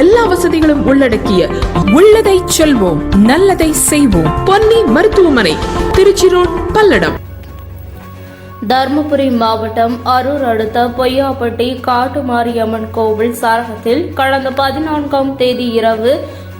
எல்லா வசதிகளும் உள்ளடக்கிய உள்ளதை செல்வோம் நல்லதை செய்வோம். பொன்னி மருத்துவமனை திருச்சி ரோட் பல்லடம். தருமபுரி மாவட்டம் அரூர் அடுத்த பொய்யாப்பட்டி காட்டுமாரியம்மன் கோவில் சரகத்தில் கடந்த பதினான்காம் தேதி இரவு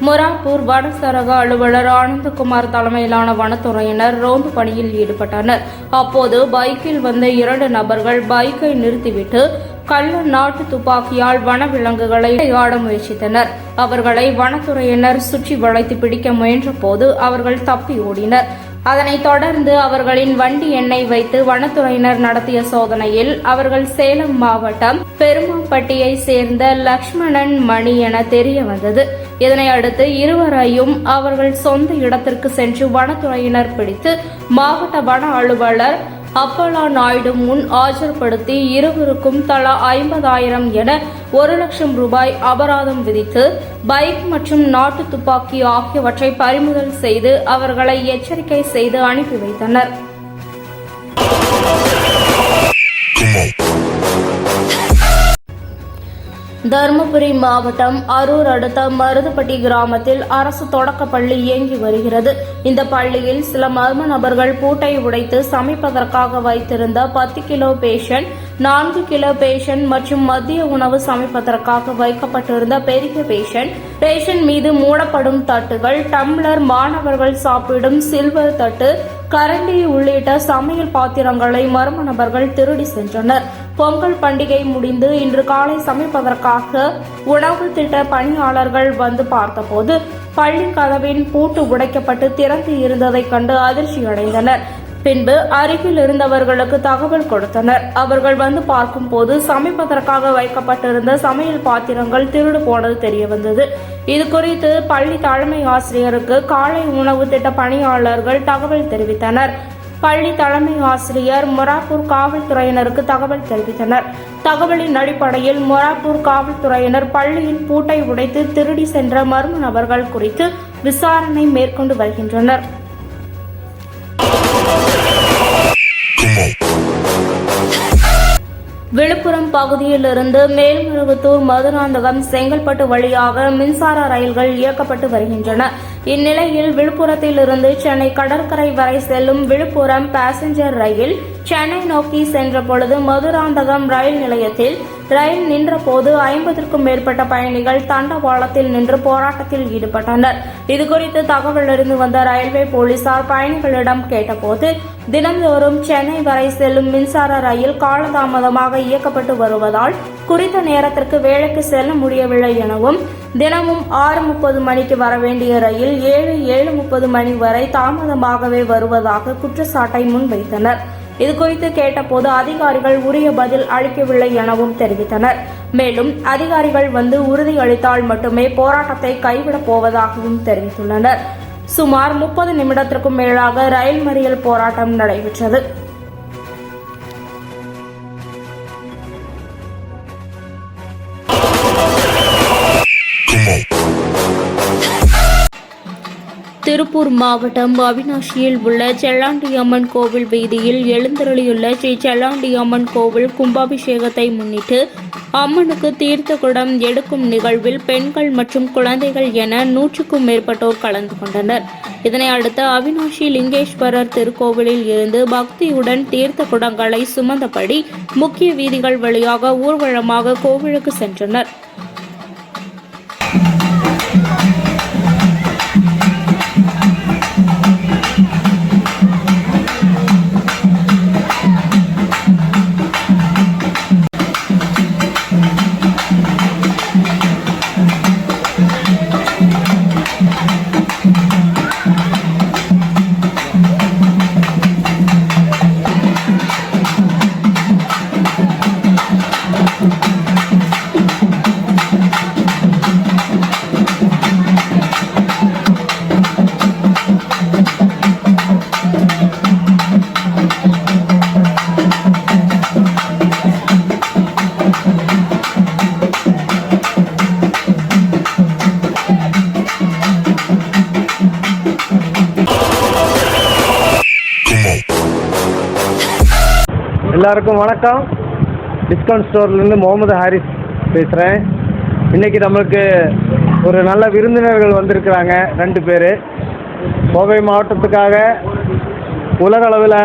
மொராப்பூர் வனசரக அலுவலர் ஆனந்தகுமார் தலைமையிலான வனத்துறையினர் ரோந்து பணியில் ஈடுபட்டனர். அப்போது பைக்கில் வந்த இரண்டு நபர்கள் பைக்கை நிறுத்திவிட்டு கள்ள நாட்டு துப்பாக்கியால் வனவிலங்குகளை ஆட முயற்சித்தனர். அவர்களை வனத்துறையினர் சுற்றி வளைத்து பிடிக்க முயன்றபோது அவர்கள் தப்பி ஓடினர். அதனைத் தொடர்ந்து அவர்களின் வண்டி எண்ணை வைத்து வனத்துறையினர் நடத்திய சோதனையில் அவர்கள் சேலம் மாவட்டம் பெருமாம்பட்டியை சேர்ந்த லக்ஷ்மணன் மணி என தெரிய வந்தது இதனை அடுத்து இருவரையும் அவர்கள் சொந்த இடத்திற்கு சென்று வனத்துறையினர் பிடித்து மாவட்ட வன அலுவலர் அப்பலா நாயுடு முன் ஆஜர்படுத்தி இருவருக்கும் தலா ஐம்பதாயிரம் என ஒரு லட்சம் ரூபாய் அபராதம் விதித்து பைக் மற்றும் நாட்டு துப்பாக்கி ஆகியவற்றை பறிமுதல் செய்து அவர்களை எச்சரிக்கை செய்து அனுப்பி வைத்தனர். தருமபுரி மாவட்டம் அரூர் அடுத்த மருதுப்பட்டி கிராமத்தில் அரசு தொடக்கப் பள்ளி இயங்கி வருகிறது. இந்த பள்ளியில் சில மர்ம நபர்கள் பூட்டை உடைத்து சமைப்பதற்காக வைத்திருந்த பத்து கிலோ பேஷன் நான்கு கிலோ பேஷன் மற்றும் மதிய உணவு சமைப்பதற்காக வைக்கப்பட்டிருந்த பெரிய பேஷன் பேஷன் மீது மூடப்படும் தட்டுகள் டம்ளர் மாணவர்கள் சாப்பிடும் சில்வர் தட்டு கரண்டி உள்ளிட்ட சமையல் பாத்திரங்களை மர்ம நபர்கள் திருடி சென்றனர். பொங்கல் பண்டிகை முடிந்து இன்று காலை சமைப்பதற்காக உணவு திட்ட பணியாளர்கள் வந்து பார்த்தபோது பள்ளி கதவின் பூட்டு உடைக்கப்பட்டு திறந்து இருந்ததைக் கண்டு அதிர்ச்சியடைந்தனர். பின்பு அருகில் இருந்தவர்களுக்கு தகவல் கொடுத்தனர். அவர்கள் வந்து பார்க்கும்போது சமைப்பதற்காக வைக்கப்பட்டிருந்த சமையல் பாத்திரங்கள் திருடு போனது தெரிய வந்தது இது குறித்து பள்ளி தலைமை ஆசிரியருக்கு காலை உணவு திட்ட பணியாளர்கள் தகவல் தெரிவித்தனர். பள்ளி தலைமை ஆசிரியர் மொராப்பூர் காவல்துறையினருக்கு தகவல் தெரிவித்தனர். தகவலின் அடிப்படையில் மொராப்பூர் காவல்துறையினர் பள்ளியின் பூட்டை உடைத்து திருடி சென்ற மர்ம நபர்கள் குறித்து விசாரணை மேற்கொண்டு வருகின்றனர். விழுப்புரம் பகுதியிலிருந்து மேல்மருவத்தூர் மதுராந்தகம் செங்கல்பட்டு வழியாக மின்சார ரயில்கள் இயக்கப்பட்டு வருகின்றன. இந்நிலையில் விழுப்புரத்திலிருந்து சென்னை கடற்கரை வரை செல்லும் விழுப்புரம் பாசஞ்சர் ரயில் சென்னை நோக்கி சென்ற பொழுது மதுராந்தகம் ரயில் நிலையத்தில் ரயில் நின்றபோது ஐம்பதற்கும் மேற்பட்ட பயணிகள் தண்டவாளத்தில் நின்று போராட்டத்தில் ஈடுபட்டனர். இதுகுறித்து தகவல் அறிந்து வந்த ரயில்வே போலீசார் பயணிகளிடம் கேட்டபோது தினந்தோறும் சென்னை வரை செல்லும் மின்சார ரயில் காலதாமதமாக இயக்கப்பட்டு வருவதால் குறித்த நேரத்திற்கு வேலைக்கு செல்ல முடியவில்லை எனவும் தினமும் ஆறு முப்பது மணிக்கு வர வேண்டிய ரயில் ஏழு ஏழு முப்பது மணி வரை தாமதமாகவே வருவதாக குற்றச்சாட்டை முன்வைத்தனர். இதுகுறித்து கேட்டபோது அதிகாரிகள் உரிய பதில் அளிக்கவில்லை எனவும் தெரிவித்தனர். மேலும் அதிகாரிகள் வந்து உறுதியளித்தால் மட்டுமே போராட்டத்தை கைவிடப் போவதாகவும் தெரிவித்துள்ளனர். சுமார் முப்பது நிமிடத்திற்கும் மேலாக ரயில் மறியல் போராட்டம் நடைபெற்றது. திருப்பூர் மாவட்டம் அவினாஷியில் உள்ள செல்லாண்டியம்மன் கோவில் வீதியில் எழுந்தருளியுள்ள ஸ்ரீ செல்லாண்டியம்மன் கோவில் கும்பாபிஷேகத்தை முன்னிட்டு அம்மனுக்கு தீர்த்த குடம் எடுக்கும் நிகழ்வில் பெண்கள் மற்றும் குழந்தைகள் என நூற்றுக்கும் மேற்பட்டோர் கலந்து கொண்டனர். இதனை அடுத்து அவினாஷி லிங்கேஸ்வரர் திருக்கோவிலில் இருந்து பக்தியுடன் தீர்த்த குடங்களை சுமந்தபடி முக்கிய வீதிகள் வழியாக ஊர்வலமாக கோவிலுக்கு சென்றனர். எல்லாருக்கும் வணக்கம். டிஸ்கவுண்ட் ஸ்டோர்லேருந்து முகமது ஹாரிஸ் பேசுகிறேன் இன்றைக்கி நம்மளுக்கு ஒரு நல்ல விருந்தினர்கள் வந்திருக்கிறாங்க ரெண்டு பேர். கோவை மாவட்டத்துக்காக உலக அளவில்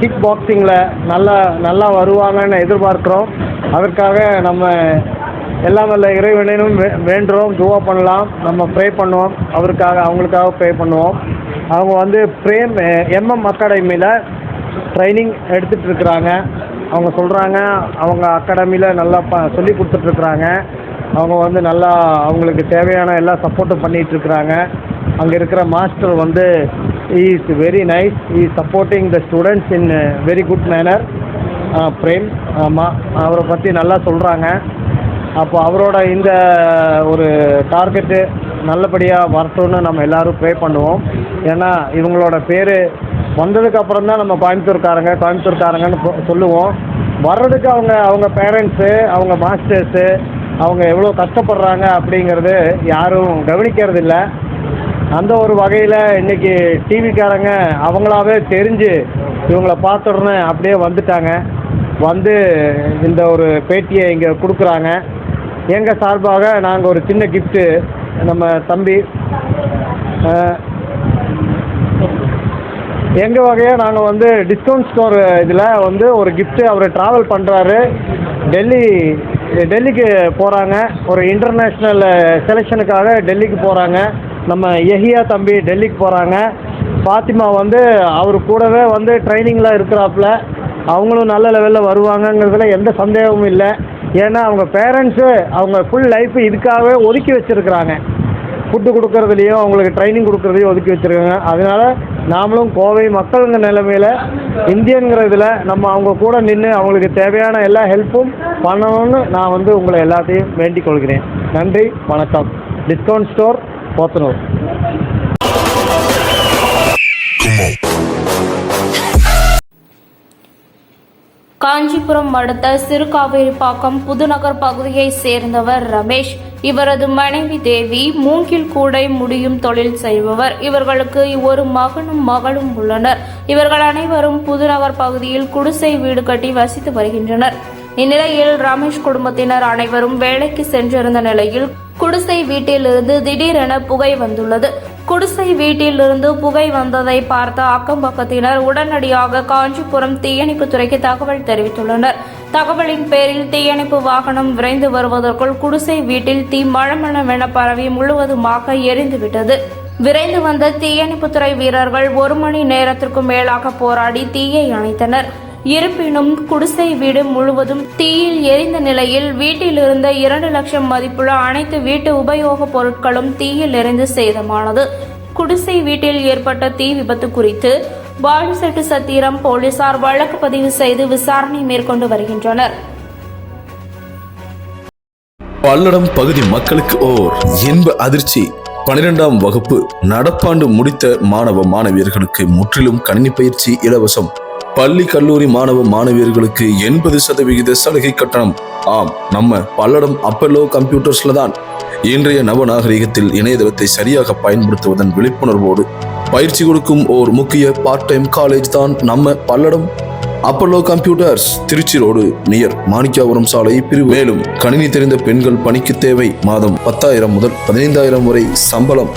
கிக் பாக்ஸிங்கில் நல்லா நல்லா வருவாங்கன்னு எதிர்பார்க்குறோம். அதற்காக நம்ம எல்லாம் வல்ல இறைவனையும் வே வேண்டுறோம். துவா பண்ணலாம். நம்ம ப்ரே பண்ணுவோம். அவருக்காக அவங்களுக்காக ப்ரே பண்ணுவோம். அவங்க வந்து பிரேம் எம்எம் அகாடமியில் ட்ரைனிங் எடுத்துகிட்டு இருக்கிறாங்க அவங்க சொல்கிறாங்க அவங்க அகாடமியில் நல்லா ப சொல்லி கொடுத்துட்ருக்குறாங்க அவங்க வந்து நல்லா அவங்களுக்கு தேவையான எல்லா சப்போர்ட்டும் பண்ணிகிட்டு இருக்கிறாங்க அங்கே இருக்கிற மாஸ்டர் வந்து is very nice E supporting the students in very good manner Prem ஆமாம் அவரை பற்றி நல்லா சொல்கிறாங்க அப்போ அவரோட இந்த ஒரு டார்கெட்டு நல்லபடியாக வரட்டும்னு நம்ம எல்லோரும் ப்ரே பண்ணுவோம். ஏன்னா இவங்களோட பேர் வந்ததுக்கு அப்புறம் தான் நம்ம கோயம்புத்தூர்காரங்க கோயம்புத்தூர்காரங்கன்னு சொல்லுவோம். வர்றதுக்கு அவங்க அவங்க பேரண்ட்ஸு அவங்க மாஸ்டர்ஸு அவங்க எவ்வளோ கஷ்டப்படுறாங்க அப்படிங்கிறது யாரும் கவனிக்கிறது இல்லை. அந்த ஒரு வகையில் இன்னைக்கு டிவிக்காரங்க அவங்களாவே தெரிஞ்சு இவங்கள பார்த்த உடனே அப்படியே வந்துட்டாங்க. வந்து இந்த ஒரு பேட்டியை இங்கே கொடுக்குறாங்க. எங்கள் சார்பாக நாங்கள் ஒரு சின்ன கிஃப்ட்டு நம்ம தம்பி எங்கள் வகையாக நாங்கள் வந்து டிஸ்கவுண்ட் ஸ்டோர் இதில் வந்து ஒரு கிஃப்ட்டு அவர் ட்ராவல் பண்ணுறாரு டெல்லி டெல்லிக்கு போகிறாங்க ஒரு இன்டர்நேஷ்னல் செலெக்ஷனுக்காக டெல்லிக்கு போகிறாங்க நம்ம எஹியா தம்பி டெல்லிக்கு போகிறாங்க ஃபாத்திமா வந்து அவர் கூடவே வந்து ட்ரைனிங்கில் இருக்கிறாப்புல. அவங்களும் நல்ல லெவலில் வருவாங்கங்கிறதுல எந்த சந்தேகமும் இல்லை. ஏன்னா அவங்க பேரண்ட்ஸு அவங்க ஃபுல் லைஃப் இதுக்காகவே ஒதுக்கி வச்சுருக்குறாங்க. ஃபுட்டு கொடுக்குறதுலையும் அவங்களுக்கு ட்ரைனிங் கொடுக்கறதையும் ஒதுக்கி வச்சுருக்காங்க. அதனால நாமளும் கோவை மக்களுங்க நிலைமையில் இந்தியன்கிற இதில் நம்ம அவங்க கூட நின்று அவங்களுக்கு தேவையான எல்லா ஹெல்ப்பும் பண்ணணும்னு நான் வந்து உங்களை எல்லாத்தையும் வேண்டிக் கொள்கிறேன். நன்றி வணக்கம். டிஸ்கவுண்ட் ஸ்டோர் போத்தனூர் காஞ்சிபுரம் அடுத்த சிறுகாவேரிப்பாக்கம் புதுநகர் பகுதியைச் சேர்ந்தவர் ரமேஷ். இவரது மனைவி தேவி மூங்கில் கூடை முடியும் தொழில் செய்பவர். இவர்களுக்கு ஒரு மகனும் மகளும் உள்ளனர். இவர்கள் அனைவரும் புதுநகர் பகுதியில் குடிசை வீடு கட்டி வசித்து வருகின்றனர். இந்நிலையில் ரமேஷ் குடும்பத்தினர் அனைவரும் வேலைக்கு சென்றிருந்த நிலையில் குடிசை வீட்டிலிருந்து திடீரென புகை வந்துள்ளது. குடிசை வீட்டிலிருந்து புகை வந்ததை பார்த்த அக்கம் பக்கத்தினர் உடனடியாக காஞ்சிபுரம் தீயணைப்பு துறைக்கு தகவல் தெரிவித்துள்ளனர். தகவலின் பேரில் தீயணைப்பு வாகனம் விரைந்து வருவதற்குள் குடிசை வீட்டில் தீ மழமளவென பரவி முழுவதுமாக எரிந்துவிட்டது. விரைந்து வந்த தீயணைப்புத்துறை வீரர்கள் ஒரு மணி நேரத்திற்கும் மேலாக போராடி தீயை அணைத்தனர். இருப்பினும் குடிசை வீடு முழுவதும் தீயில் எரிந்த நிலையில் வீட்டில் இருந்த இரண்டு லட்சம் மதிப்புள்ள அனைத்து வீட்டு உபயோகப் பொருட்களும் தீயில் எரிந்து சேதமானது. குடிசை வீட்டில் ஏற்பட்ட தீ விபத்து குறித்து பாலுசெட்டு சத்திரம் போலீசார் வழக்கு பதிவு செய்து விசாரணை மேற்கொண்டு வருகின்றனர். பல்லடம் பகுதி மக்களுக்கு ஓர் இன்ப அதிர்ச்சி. பனிரெண்டாம் வகுப்பு நடப்பாண்டு முடித்த மாணவ மாணவியர்களுக்கு முற்றிலும் கணினி பயிற்சி இலவசம். பள்ளி கல்லூரி மாணவ மாணவியர்களுக்கு எண்பது சதவிகித சலுகை கட்டணம். ஆம் நம்ம பல்லடம் அப்பல்லோ கம்ப்யூட்டர்ஸ்ல தான். இன்றைய நவநாகரிகத்தில் இணையதளத்தை சரியாக பயன்படுத்துவதன் விழிப்புணர்வோடு பயிற்சி கொடுக்கும் ஓர் முக்கிய பார்ட் டைம் காலேஜ் தான் நம்ம Palladam. Apollo computers Trichy road near Manikkapuram சாலை பிரிவு. மேலும் கணினி தெரிந்த பெண்கள் பணிக்கு தேவை மாதம் பத்தாயிரம் முதல் பதினைந்தாயிரம் வரை சம்பளம்.